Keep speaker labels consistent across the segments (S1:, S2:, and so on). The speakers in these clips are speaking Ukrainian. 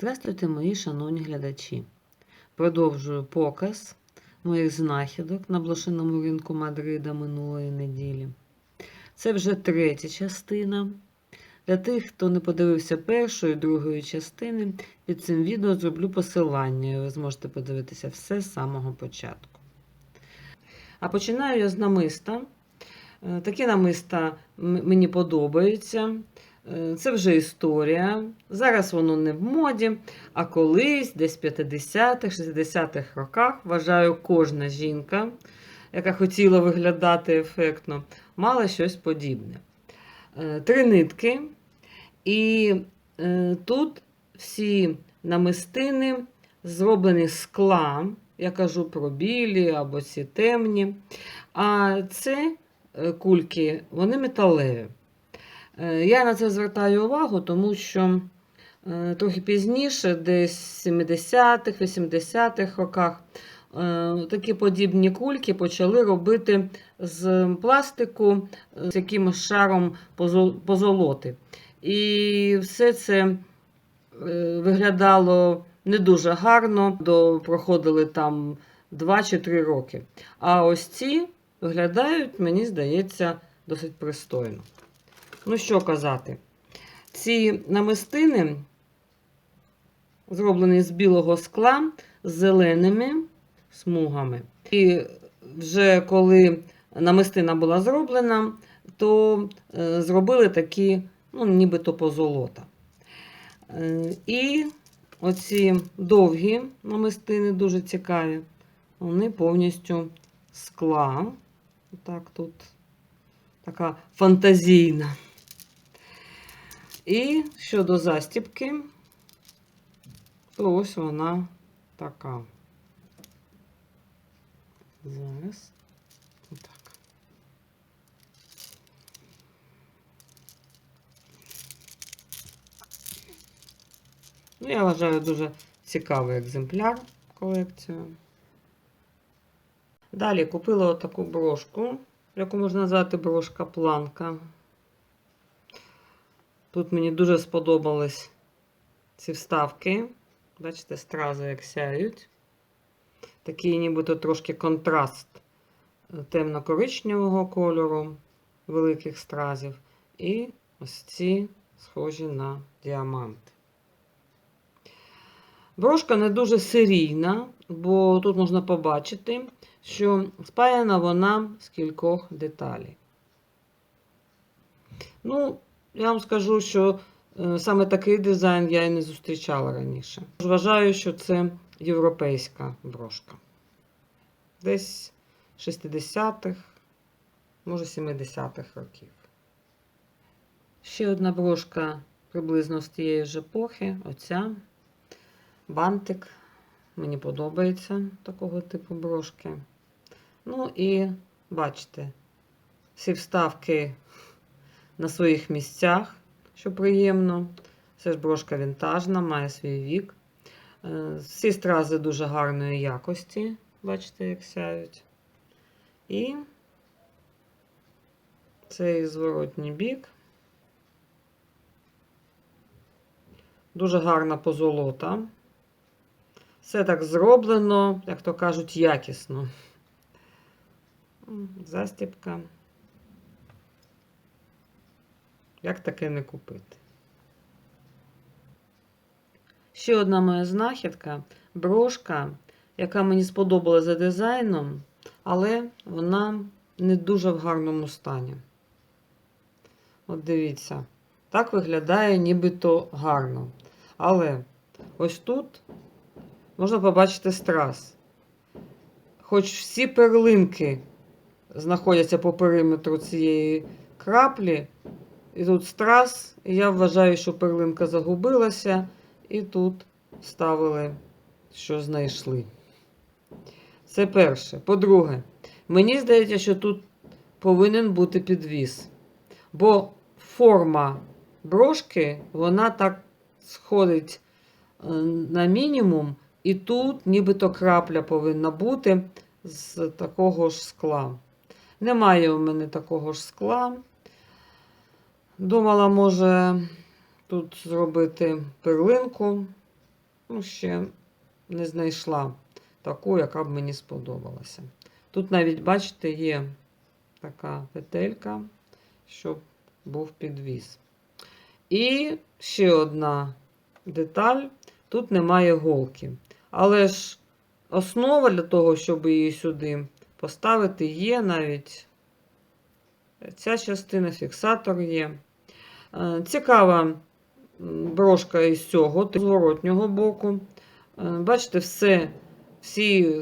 S1: Здравствуйте, мої шановні глядачі. Продовжую показ моїх знахідок на блошиному ринку Мадрида минулої неділі. Це вже третя частина. Для тих, хто не подивився першої, і другої частини, під цим відео зроблю посилання, і ви зможете подивитися все з самого початку. А починаю я з намиста. Е, Такі намиста мені подобаються. Е, Це вже історія. Зараз воно не в моді, а колись, десь в 50-х, 60-х роках, вважаю, кожна жінка, яка хотіла виглядати ефектно, мала щось подібне. Е, Три нитки. І е, тут всі намистини зроблені з скла. Я кажу про білі або ці темні. А це кульки, вони металеві. Е, Я на це звертаю увагу, тому що е, трохи пізніше, десь в 70-х, 80-х роках, е, такі подібні кульки почали робити з пластику з якимось шаром позолоти. І все це виглядало не дуже гарно, проходили там 2 чи 3 роки. А ось ці виглядають, мені здається, досить пристойно. Ну, що казати, ці намистини зроблені з білого скла з зеленими смугами. І вже коли намистина була зроблена, то е, зробили такі, ну, нібито позолота. Е, і оці довгі намистини дуже цікаві, вони повністю скла. Так, тут така фантазійна. І щодо застібки, то ось вона така. Зараз. Отак. Ну, я вважаю дуже цікавий екземпляр колекцію. Далі купила отаку брошку, яку можна назвати брошка планка. Тут мені дуже сподобались ці вставки. Бачите, стрази як сяють. Такий нібито трошки контраст е, темно-коричневого кольору великих стразів. І ось ці схожі на діамант. Брошка не дуже серійна, бо тут можна побачити, що спаяна вона з кількох деталей. Ну, я вам скажу, що е, саме такий дизайн я і не зустрічала раніше. Вважаю, що це європейська брошка. Десь 60-х, може 70-х років. Ще одна брошка приблизно з тієї ж епохи. Оця бантик. Мені подобається такого типу брошки. Ну і бачите, всі вставки на своїх місцях, що приємно. Це ж брошка вінтажна, має свій вік. Е, Всі стрази дуже гарної якості, бачите, як сяють. І цей зворотній бік. Дуже гарна позолота. Все так зроблено, як то кажуть, якісно. М, Як таке не купити? Ще одна моя знахідка брошка, яка мені сподобалася за дизайном, але вона не дуже в гарному стані. От дивіться, так виглядає нібито гарно. Але ось тут можна побачити страз. Хоч всі перлинки знаходяться по периметру цієї краплі, і тут страз, і я вважаю, що перлинка загубилася, і тут ставили, що знайшли. Це перше. По-друге, мені здається, що тут повинен бути підвіс. Бо форма брошки, вона так сходить е, на мінімум, і тут нібито крапля повинна бути з такого ж скла. Немає у мене такого ж скла. Думала, може тут зробити перлинку, ну, ще не знайшла таку, яка б мені сподобалася. Тут навіть, бачите, є така петелька, щоб був підвіз. І ще одна деталь: тут немає голки. Але ж основа для того, щоб її сюди поставити, є навіть ця частина, фіксатор є. Е, Цікава брошка із цього, зворотнього боку. Е, Бачите, все, всі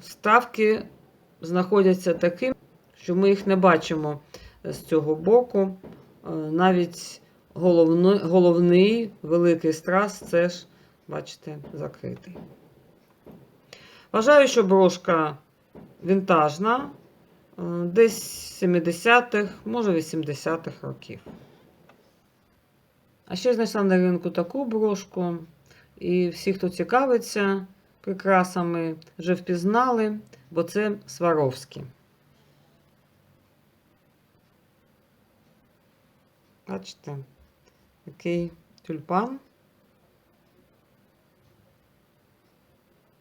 S1: вставки знаходяться таким, що ми їх не бачимо з цього боку. Е, Навіть головний, головний великий страз це ж, бачите, закритий. Вважаю, що брошка вінтажна, е, десь 70-х, може 80-х років. А ще знайшла на ринку таку брошку. І всі, хто цікавиться прикрасами, вже впізнали, бо це Сваровські. Бачите, такий тюльпан.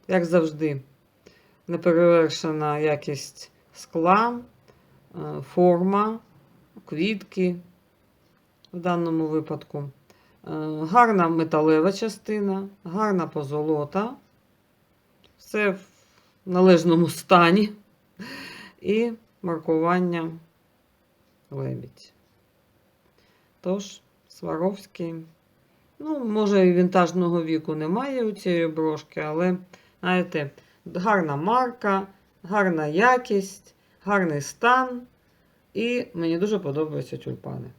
S1: Як завжди, неперевершена якість скла, е, форма, квітки в даному випадку. Е, Гарна металева частина, гарна позолота. Все в належному стані. І маркування лебідь. Тож, Сваровський. Ну, може, і вінтажного віку немає у цієї брошки, але, знаєте, гарна марка, гарна якість, гарний стан. І мені дуже подобаються тюльпани.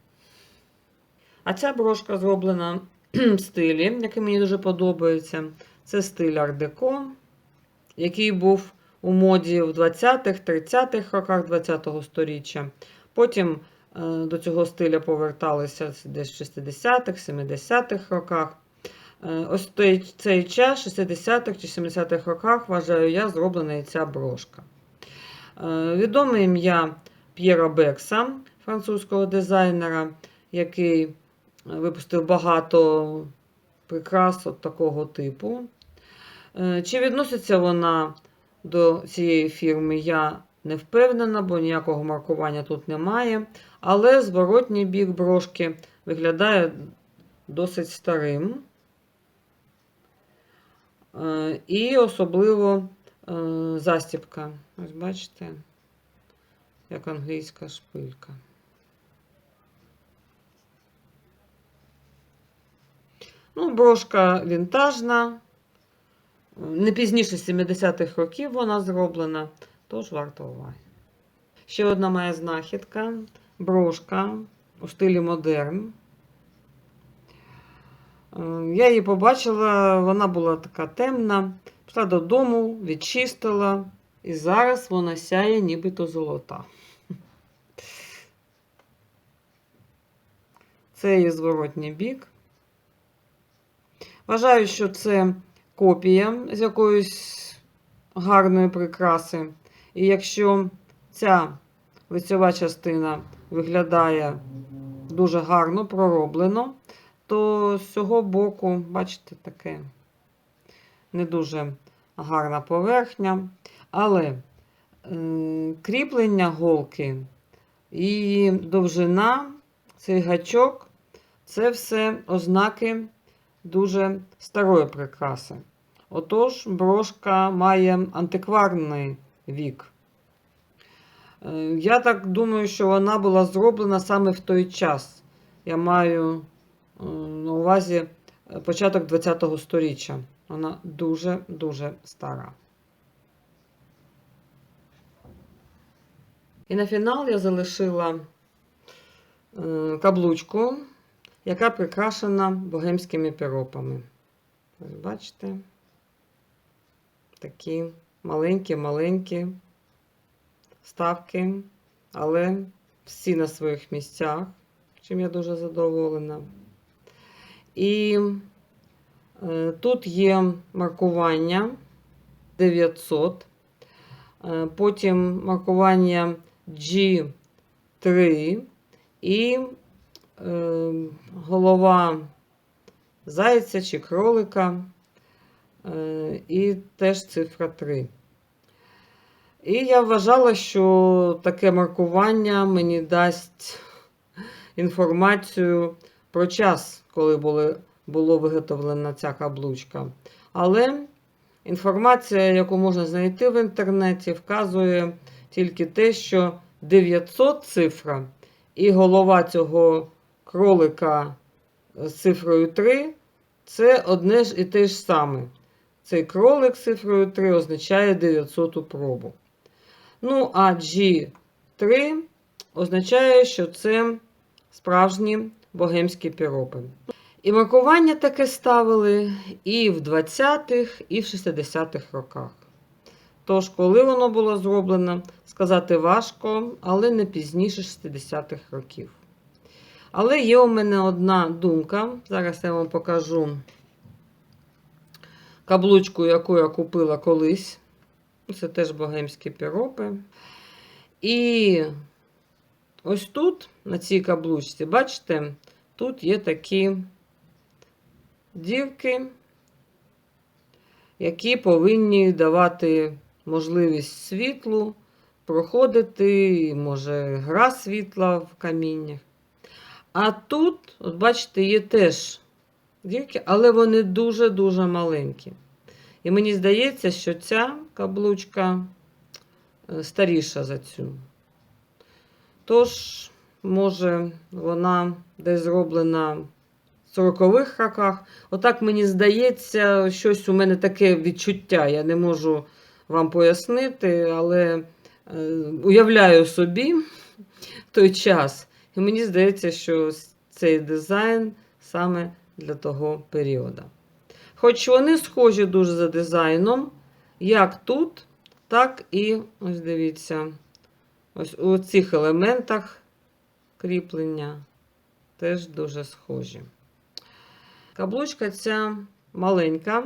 S1: А ця брошка зроблена в стилі, який мені дуже подобається. Це стиль ар-деко, який був у моді в 20-х, 30-х роках 20-го сторіччя. Потім е, до цього стиля поверталися десь в 60-х, 70-х роках. Е, ось цей час, 60-х чи 70-х роках, вважаю я, зроблена і ця брошка. Е, відоме ім'я П'єра Бекса, французького дизайнера, який випустив багато прикрас от такого типу. Е, Чи відноситься вона до цієї фірми, я не впевнена, бо ніякого маркування тут немає. Але зворотній бік брошки виглядає досить старим. Е, І особливо е, застібка. Ось бачите, як англійська шпилька. Ну, брошка вінтажна. Не пізніше 70-х років вона зроблена, тож варто уваги. Ще одна моя знахідка брошка у стилі модерн. Е, Я її побачила, вона була така темна. Пішла додому, відчистила, і зараз вона сяє нібито золота. Це її зворотній бік. Вважаю, що це копія з якоїсь гарної прикраси. І якщо ця лицьова частина виглядає дуже гарно, пророблено, то з цього боку, бачите, таке не дуже гарна поверхня. Але е, кріплення голки і довжина, цей гачок це все ознаки дуже старої прикраси. Отож, брошка має антикварний вік. Е, Я так думаю, що вона була зроблена саме в той час. Я маю е, на увазі е, початок ХХ століття. Вона дуже-дуже стара. І на фінал я залишила каблучку, яка прикрашена богемськими піропами. Ось бачите, такі маленькі-маленькі ставки, але всі на своїх місцях, чим я дуже задоволена. І е, тут є маркування 900, е, потім маркування G3 і голова зайця чи кролика. Е, І теж цифра 3. І я вважала, що таке маркування мені дасть інформацію про час, коли були, було виготовлена ця каблучка. Але інформація, яку можна знайти в інтернеті, вказує тільки те, що 900 цифра і голова цього кролика з цифрою 3 це одне ж і те ж саме. Цей кролик з цифрою 3 означає 900 пробу. Ну, а G3 означає, що це справжні богемські піропи. І маркування таке ставили і в 20-х, і в 60-х роках. Тож, коли воно було зроблено, сказати важко, але не пізніше 60-х років. Але є у мене одна думка. Зараз я вам покажу каблучку, яку я купила колись. Це теж богемські піропи. І ось тут, на цій каблучці, бачите, тут є такі дірки, які повинні давати можливість світлу проходити, може, гра світла в каміннях. А тут, от бачите, є теж дірки, але вони дуже-дуже маленькі. І мені здається, що ця каблучка е, старіша за цю. Тож, може, вона десь зроблена в 40-х роках. Отак мені здається, щось у мене таке відчуття. Я не можу вам пояснити, але е, уявляю собі той час. І мені здається, що цей дизайн саме для того періоду. Хоч вони схожі дуже за дизайном, як тут, так і, ось дивіться, ось у цих елементах кріплення теж дуже схожі. Каблучка ця маленька.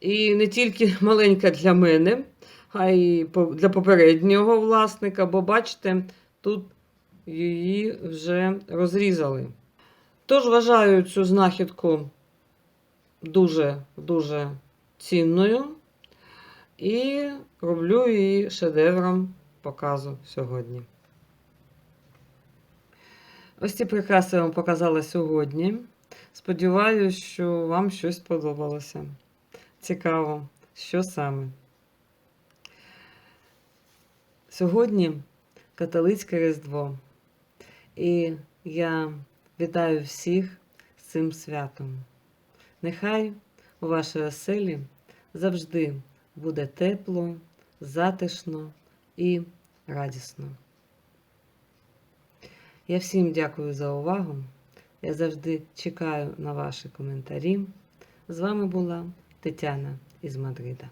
S1: І не тільки маленька для мене, а й для попереднього власника, бо бачите, тут її вже розрізали. Тож вважаю цю знахідку дуже-дуже цінною і роблю її шедевром показу сьогодні. Ось ці прикраси я вам показала сьогодні. Сподіваюся, що вам щось сподобалося. Цікаво, що саме. Сьогодні католицьке Різдво. І я вітаю всіх з цим святом. Нехай у вашій оселі завжди буде тепло, затишно і радісно. Я всім дякую за увагу. Я завжди чекаю на ваші коментарі. З вами була Тетяна із Мадрида.